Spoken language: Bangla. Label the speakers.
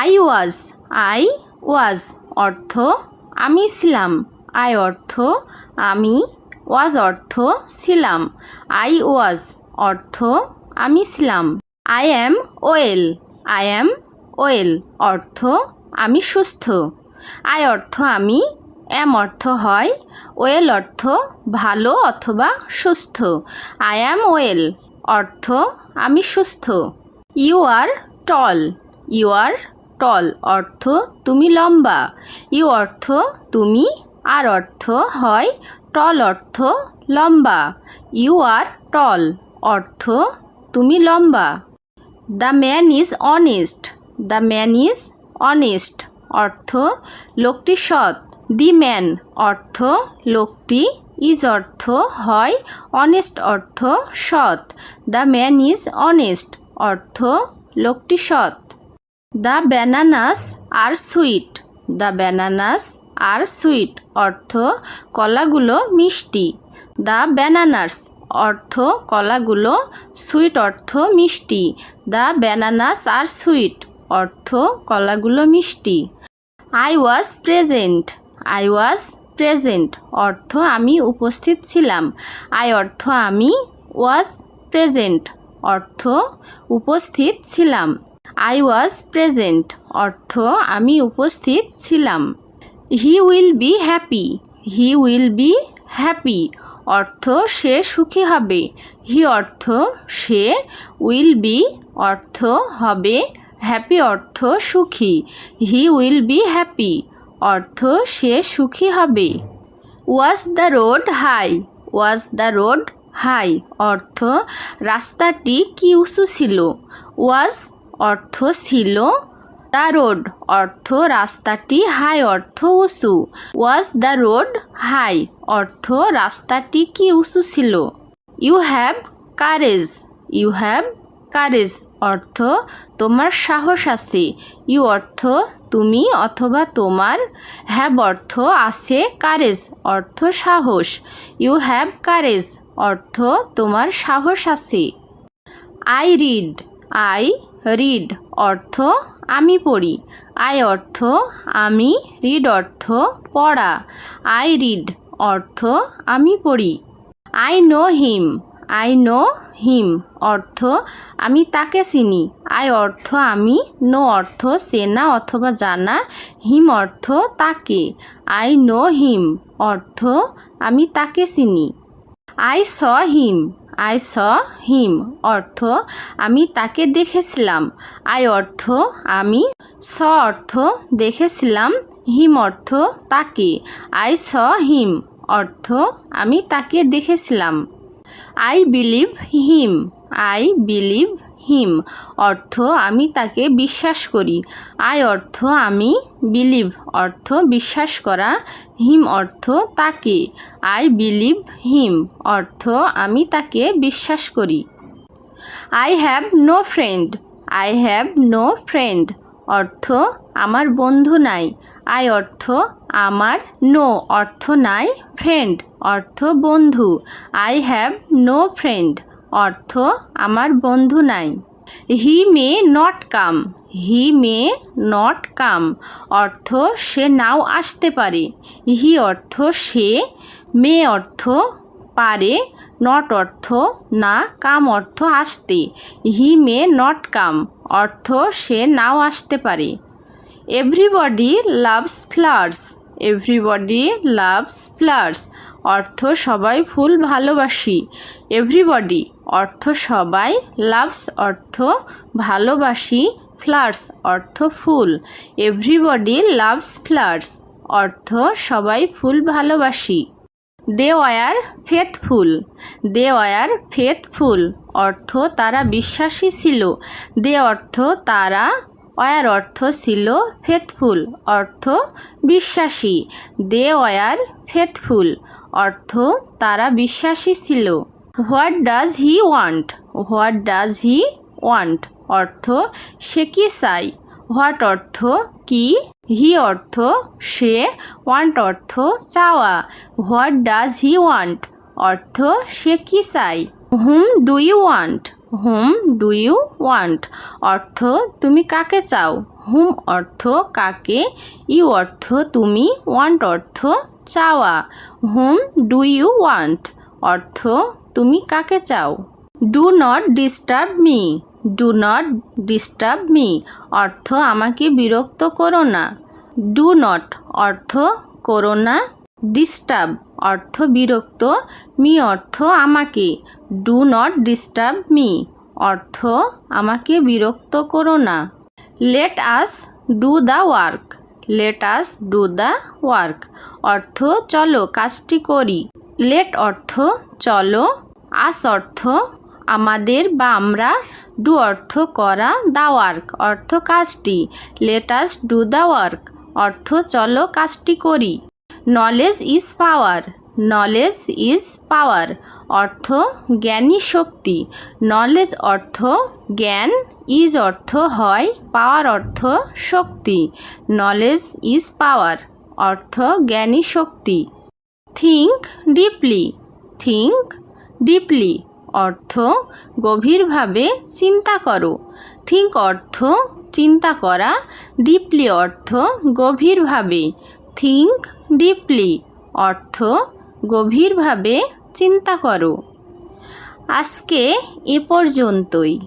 Speaker 1: আই ওয়াজ আই ওয়াজ অর্থ আমি ছিলাম। আই অর্থ আমি ওয়াজ অর্থ ছিলাম। আই ওয়াজ অর্থ আমি ছিলাম। I am well I am well অর্থ আমি সুস্থ। আই অর্থ আমি এম অর্থ হয় ওয়েল অর্থ ভালো অথবা সুস্থ। আই অ্যাম ওয়েল অর্থ আমি সুস্থ। ইউ আর টল ইউ আর টল অর্থ তুমি লম্বা। ইউ অর্থ তুমি আর অর্থ হয় টল অর্থ লম্বা। ইউ আর টল অর্থ তুমি লম্বা। The man is honest. The man is honest অর্থ লোকটি সৎ। দি ম্যান অর্থ লোকটি ইজ অর্থ হয় অনেস্ট অর্থ সৎ। দ্য ম্যান ইজ অনেস্ট অর্থ লোকটি সৎ। The bananas are sweet the bananas are sweet অর্থ, কলাগুলো মিষ্টি। দ্য ব্যানানাস অর্থ, কলাগুলো সুইট অর্থ মিষ্টি। দ্য ব্যানানাস আর সুইট অর্থ, কলাগুলো মিষ্টি। I was present I was present অর্থ, আমি উপস্থিত ছিলাম। আই অর্থ, আমি ওয়াজ প্রেজেন্ট অর্থ, উপস্থিত ছিলাম। আই ওয়াজ প্রেজেন্ট অর্থ আমি উপস্থিত ছিলাম। He will be happy he will be happy অর্থ সে সুখী হবে। হি অর্থ সে উইল বি অর্থ হবে হ্যাপি অর্থ সুখী। হি উইল বি হ্যাপি অর্থ সে সুখী হবে। Was the road high was the road high অর্থ রাস্তাটি কি উঁচু ছিল? ওয়াজ অর্থ ছিল দ্য রোড অর্থ রাস্তাটি, হাই অর্থ উঁচু। ওয়াজ দ্য রোড হাই অর্থ রাস্তাটি কি উঁচু ছিল? You have courage. You have courage অর্থ তোমার সাহস আছে। ইউ অর্থ তুমি অথবা তোমার হ্যাভ অর্থ আছে কারেজ অর্থ সাহস। ইউ হ্যাভ কারেজ অর্থ তোমার সাহস আছে। I read. আই রিড অর্থ আমি পড়ি। আই অর্থ আমি, রিড অর্থ পড়া। আই রিড অর্থ আমি পড়ি। I know him, I know him অর্থ আমি তাকে চিনি। আই অর্থ আমি, নো অর্থ সেনা অথবা জানা, হিম অর্থ তাকে। আই নো হিম অর্থ আমি তাকে চিনি। I saw him I saw হিম অর্থ, আমি তাকে দেখেছিলাম। আই অর্থ, আমি স অর্থ, দেখেছিলাম। হিম অর্থ, তাকে। আই স হিম অর্থ, আমি তাকে দেখেছিলাম। I believe him I believe him, অর্থ আমি তাকে বিশ্বাস করি। আই অর্থ আমি বিলিভ, অর্থ বিশ্বাস করা। হিম অর্থ তাকে। আই বিলিভ হিম, অর্থ আমি তাকে বিশ্বাস করি। I have no friend I have no friend অর্থ আমার বন্ধু নাই। আই অর্থ আমার নো অর্থ নাই ফ্রেন্ড অর্থ বন্ধু। আই হ্যাভ নো ফ্রেন্ড অর্থ আমার বন্ধু নাই। হি may not come, he may not come, অর্থ সে নাও আসতে পারে। হি অর্থ সে, মে অর্থ পারে, নট অর্থ না, কাম অর্থ আসতে। হি মে নট কাম, অর্থ সে নাও আসতে পারে। Everybody loves flowers everybody loves flowers অর্থ সবাই ফুল ভালোবাসি। এভরিবডি, অর্থ সবাই লাভস, অর্থ ভালোবাসি ফ্লাওয়ার্স অর্থ ফুল। এভরিবডি লাভস ফ্লাওয়ার্স অর্থ সবাই ফুল ভালোবাসি। They were faithful they were faithful অর্থ তারা বিশ্বাসী ছিল। দে অর্থ তারা, ওয়ার অর্থ ছিল ফেথফুল অর্থ বিশ্বাসী। দে ওয়ার ফেথফুল অর্থ তারা বিশ্বাসী ছিল। What does he want what does he want অর্থ সে কি চাই হোয়াট অর্থ কি? হি অর্থ সে। ওয়ান্ট অর্থ চাওয়া। হোয়াট ডাজ হি ওয়ান্ট অর্থ সে কি চাই whom do you want whom do you want অর্থ তুমি কাকে চাও? হুম অর্থ কাকে? ইউ অর্থ তুমি? ওয়ান্ট অর্থ চাওয়া। Whom, do you want? অর্থ, তুমি কাকে চাও? Do not disturb me. Do not disturb me. অর্থ, আমাকে বিরক্ত করো না। Do not. অর্থ, করো না। ডিস্টার্ব। অর্থ, বিরক্ত। মি অর্থ, আমাকে। Do not disturb me. অর্থ, আমাকে বিরক্ত করো না। Let us do the work. Let us do the work অর্থ, চলো কাজটি করি। লেট অর্থ, চলো। আস অর্থ, আমাদের বা আমরা ডু অর্থ করা দা ওয়ার্ক অর্থ কাজটি। Let us do the work অর্থ, চলো কাজটি করি। Knowledge is power knowledge is power অর্থ জ্ঞানী শক্তি। নলেজ অর্থ জ্ঞান ইজ অর্থ হয় পাওয়ার অর্থ শক্তি। নলেজ ইজ পাওয়ার অর্থ জ্ঞানী শক্তি। থিঙ্ক ডিপলি থিঙ্ক ডিপলি অর্থ গভীরভাবে চিন্তা করো। থিঙ্ক অর্থ চিন্তা করা ডিপলি অর্থ গভীরভাবে। থিঙ্ক ডিপলি অর্থ গভীরভাবে চিন্তা করো। আজকে এ পর্যন্তই।